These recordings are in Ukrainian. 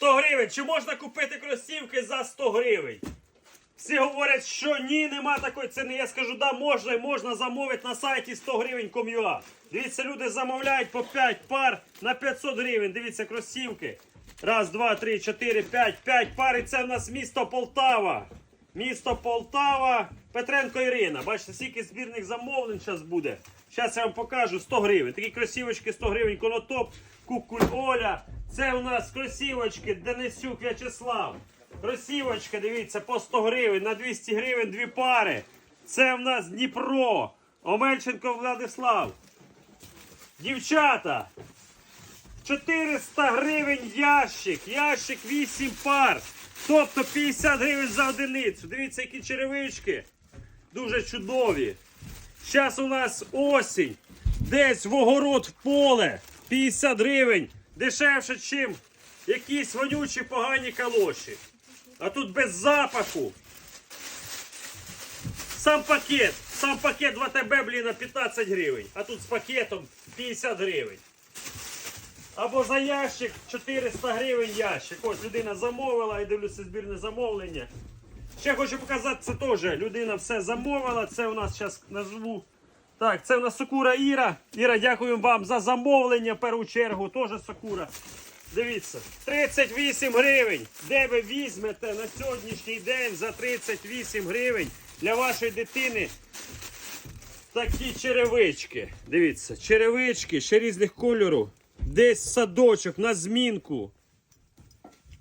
100 гривень. Чи можна купити кросівки за 100 гривень? Всі говорять, що ні, нема такої ціни. Я скажу, да, можна можна замовити на сайті 100 гривень ком'юа. Дивіться, люди замовляють по 5 пар на 500 гривень. Дивіться, кросівки. Раз, два, три, чотири, п'ять, п'ять пар. І це в нас місто Полтава. Місто Полтава, Петренко Ірина. Бачите, скільки збірних замовлень зараз буде. Зараз я вам покажу 100 гривень. Такі кросівочки 100 гривень, конотоп, кукуль Оля. Це у нас кросівочки Денисюк В'ячеслав. Кросівочка, дивіться, по 100 гривень, на 200 гривень дві пари. Це в нас Дніпро. Омельченко Владислав. Дівчата. 400 гривень ящик. Ящик 8 пар. Тобто 50 гривень за одиницю. Дивіться, які черевички. Дуже чудові. Зараз у нас осінь. Десь в огород в поле. 50 гривень. Дешевше, чим якісь вонючі погані калоші. А тут без запаху. Сам пакет. Сам пакет 2ТБ, блін, на 15 гривень. А тут з пакетом 50 гривень. Або за ящик 400 гривень ящик. Ось людина замовила і дивлюся збірне замовлення. Ще хочу показати це теж. Людина все замовила. Це у нас зараз назву. Так, це у нас Сокура Іра. Іра, дякую вам за замовлення. в Першу чергу. Теж Сокура. Дивіться, 38 гривень. Де ви візьмете на сьогоднішній день за 38 гривень для вашої дитини такі черевички. Дивіться, черевички ще різних кольору. Десь садочок, на змінку.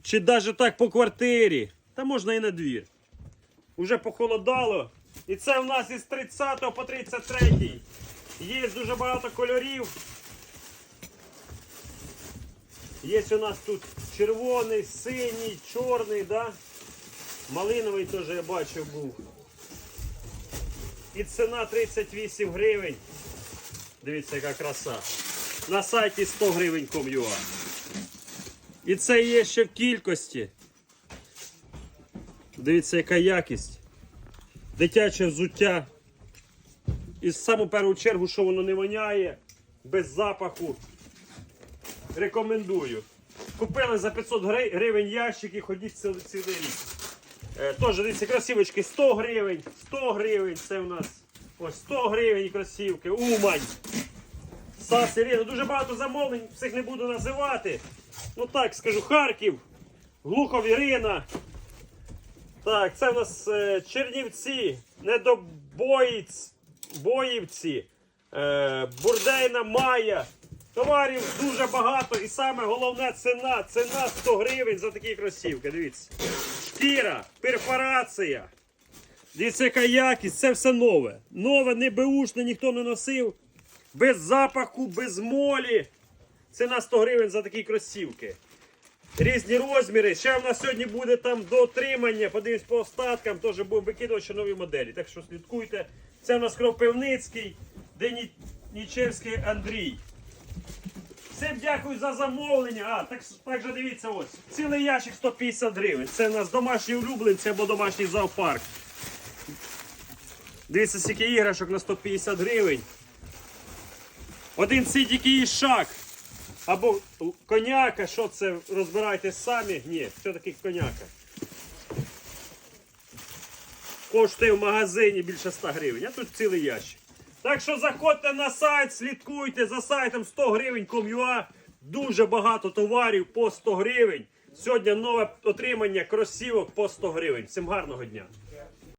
Чи навіть так по квартирі. Та можна і на двір. Уже похолодало. І це в нас із 30 по 33. Є дуже багато кольорів. Є у нас тут червоний, синій, чорний, да? малиновий теж я бачив був. І ціна 38 гривень. Дивіться, яка краса. На сайті 100 гривень ком'юа. І це є ще в кількості. Дивіться, яка якість. Дитяче взуття. І в саму першу чергу, що воно не воняє, без запаху. Рекомендую. Купили за 500 гривень ящик і ходіть цілий, рік. Е, Теж дивіться, кросівочки 100 гривень, 100 гривень, це у нас ось 100 гривень кросівки, Умань. Сас Ірина, дуже багато замовлень, всіх не буду називати. Ну так скажу, Харків, Глухов Ірина. Так, це у нас е, Чернівці, Недобоїць, Боївці, е, Бурдейна Майя. Товарів дуже багато і саме головне ціна. Ціна 100 гривень за такі кросівки. Дивіться. Шкіра, перфорація. Дивіться, яка якість, це все нове. Нове, не беушне, ніхто не носив. Без запаху, без молі. Ціна 100 гривень за такі кросівки. Різні розміри. Ще в нас сьогодні буде там до отримання. Подивимось по остаткам, теж будемо викидувати ще нові моделі. Так що слідкуйте. Це в нас Кропивницький, Денічевський Андрій. Всім дякую за замовлення. А, так, так же дивіться, ось. Цілий ящик 150 гривень. Це у нас домашні улюбленці або домашній зоопарк. Дивіться, скільки іграшок на 150 гривень. Один цей тільки ішак. Або коняка, що це розбирайте самі? Ні, що таке коняка? Коштує в магазині більше 100 гривень, а тут цілий ящик. Так що заходьте на сайт, слідкуйте за сайтом 100 гривень com.ua. Дуже багато товарів по 100 гривень. Сьогодні нове отримання кросівок по 100 гривень. Всім гарного дня!